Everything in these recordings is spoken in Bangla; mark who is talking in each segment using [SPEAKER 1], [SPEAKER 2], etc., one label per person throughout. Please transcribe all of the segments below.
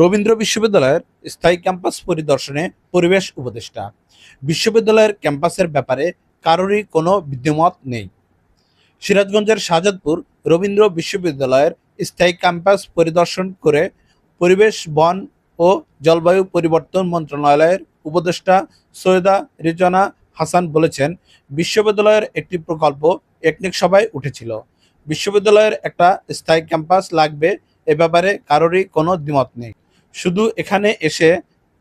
[SPEAKER 1] রবীন্দ্র বিশ্ববিদ্যালয়ের স্থায়ী ক্যাম্পাস পরিদর্শনে পরিবেশ উপদেষ্টা। বিশ্ববিদ্যালয়ের ক্যাম্পাসের ব্যাপারে কারোরই কোনো বিদ্যমত নেই। সিরাজগঞ্জের শাহজাদপুর রবীন্দ্র বিশ্ববিদ্যালয়ের স্থায়ী ক্যাম্পাস পরিদর্শন করে পরিবেশ, বন ও জলবায়ু পরিবর্তন মন্ত্রণালয়ের উপদেষ্টা সৈয়দা রিজনা হাসান বলেছেন, বিশ্ববিদ্যালয়ের একটি প্রকল্প একনিক সভায় উঠেছিল। বিশ্ববিদ্যালয়ের একটা স্থায়ী ক্যাম্পাস লাগবে এ ব্যাপারে কারোরই কোনো দ্বিমত নেই। শুধু এখানে এসে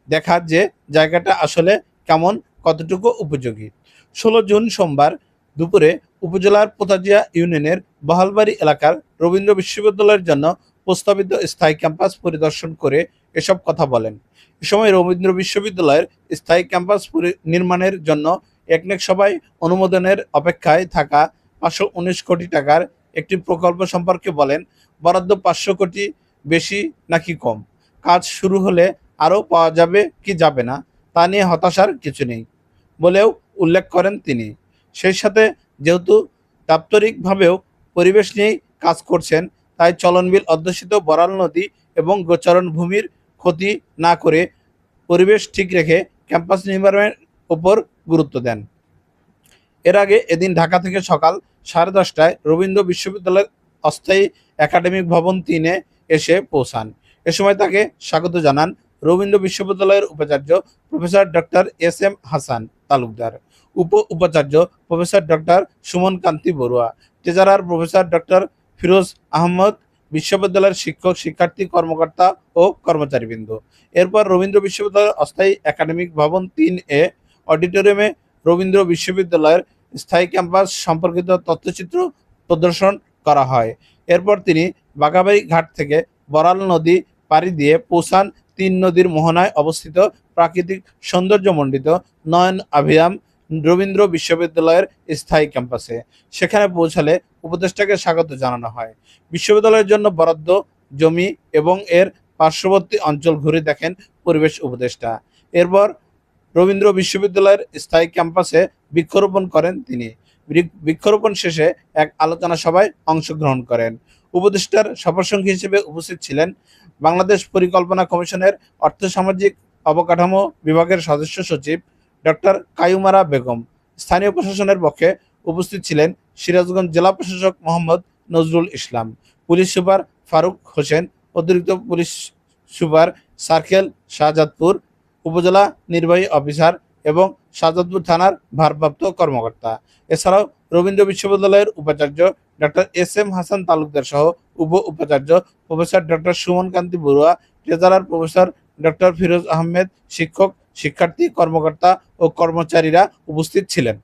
[SPEAKER 1] দেখা যে জায়গাটা আসলে কেমন, কতটুকু উপযোগী। ষোলো জুন সোমবার দুপুরে উপজেলার পোতাজিয়া ইউনিয়নের বহালবাড়ি এলাকার রবীন্দ্র বিশ্ববিদ্যালয়ের জন্য প্রস্তাবিত স্থায়ী ক্যাম্পাস পরিদর্শন করে এসব কথা বলেন। এ সময় রবীন্দ্র বিশ্ববিদ্যালয়ের স্থায়ী ক্যাম্পাস নির্মাণের জন্য একনেক সভায় অনুমোদনের অপেক্ষায় থাকা পাঁচশো উনিশ কোটি টাকার একটি প্রকল্প সম্পর্কে বলেন, বরাদ্দ পাঁচশো কোটি বেশি নাকি কম? কাজ শুরু হলে আরও পাওয়া যাবে কি যাবে না, তা নিয়ে হতাশার কিছু নেই বলেও উল্লেখ করেন তিনি। সেই সাথে যেহেতু দাপ্তরিকভাবেও পরিবেশ নিয়েই কাজ করছেন, তাই চলনবিল অধ্যুষিত বরাল নদী এবং গোচারণ ভূমির ক্ষতি না করে পরিবেশ ঠিক রেখে ক্যাম্পাস নির্মাণের উপর গুরুত্ব দেন। এর আগে এদিন ঢাকা থেকে সকাল সাড়ে দশটায় রবীন্দ্র বিশ্ববিদ্যালয়ের অস্থায়ী একাডেমিক ভবন তিনে এসে পৌঁছান। এ সময় তাকে স্বাগত জানান রবীন্দ্র বিশ্ববিদ্যালয়ের উপাচার্য professor doctor S M Hasan Talukdar, উপ উপাচার্য professor doctor Suman Kanti Barua, treasurer professor doctor Firoz Ahmad, বিশ্ববিদ্যালয়ের শিক্ষক, শিক্ষার্থী, কর্মকর্তা ও কর্মচারীবৃন্দ। এরপর রবীন্দ্র বিশ্ববিদ্যালয়ের অস্থায়ী একাডেমিক ভবন তিন এ অডিটোরিয়ামে রবীন্দ্র বিশ্ববিদ্যালয়ের স্থায়ী ক্যাম্পাস সম্পর্কিত তথ্যচিত্র প্রদর্শন করা হয়। এরপর তিনি বাগাবাড়ি ঘাট থেকে বরাল নদী পাড়ি দিয়ে পৌঁছান তিন নদীর মোহনায় অবস্থিত প্রাকৃতিক সৌন্দর্যমণ্ডিত নয়ন আভিয়াম রবীন্দ্র বিশ্ববিদ্যালয়ের স্থায়ী ক্যাম্পাসে। সেখানে পৌঁছালে উপদেষ্টাকে স্বাগত জানানো হয়। বিশ্ববিদ্যালয়ের জন্য বরাদ্দ জমি এবং এর পার্শ্ববর্তী অঞ্চল ঘুরে দেখেন পরিবেশ উপদেষ্টা। এরপর রবীন্দ্র বিশ্ববিদ্যালয়ের স্থায়ী ক্যাম্পাসে বৃক্ষরোপণ করেন তিনি। বৃক- বৃক্ষরোপণ শেষে এক আলোচনা সভায় অংশগ্রহণ করেন। উপদেষ্টার সফরসঙ্গী হিসেবে উপস্থিত ছিলেন বাংলাদেশ পরিকল্পনা কমিশনের অর্থসামাজিক অবকাঠামো বিভাগের সদস্য সচিব ডক্টর কায়ুমারা বেগম। স্থানীয় প্রশাসনের পক্ষে উপস্থিত ছিলেন সিরাজগঞ্জ জেলা প্রশাসক মোহাম্মদ নজরুল ইসলাম, পুলিশ সুপার ফারুক হোসেন, অতিরিক্ত পুলিশ সুপার সার্কেল শাহজাদপুর উপজেলা নির্বাহী অফিসার এবং সাজাদপুর থানার ভারপ্রাপ্ত কর্মকর্তা। এছাড়াও রবীন্দ্র বিশ্ববিদ্যালয়ের উপাচার্য doctor S M Hasan Talukdar সহ উপ উপাচার্য professor doctor Suman Kanti Barua, treasurer professor doctor Firoz Ahmed, শিক্ষক, শিক্ষার্থী, কর্মকর্তা ও কর্মচারীরা উপস্থিত ছিলেন।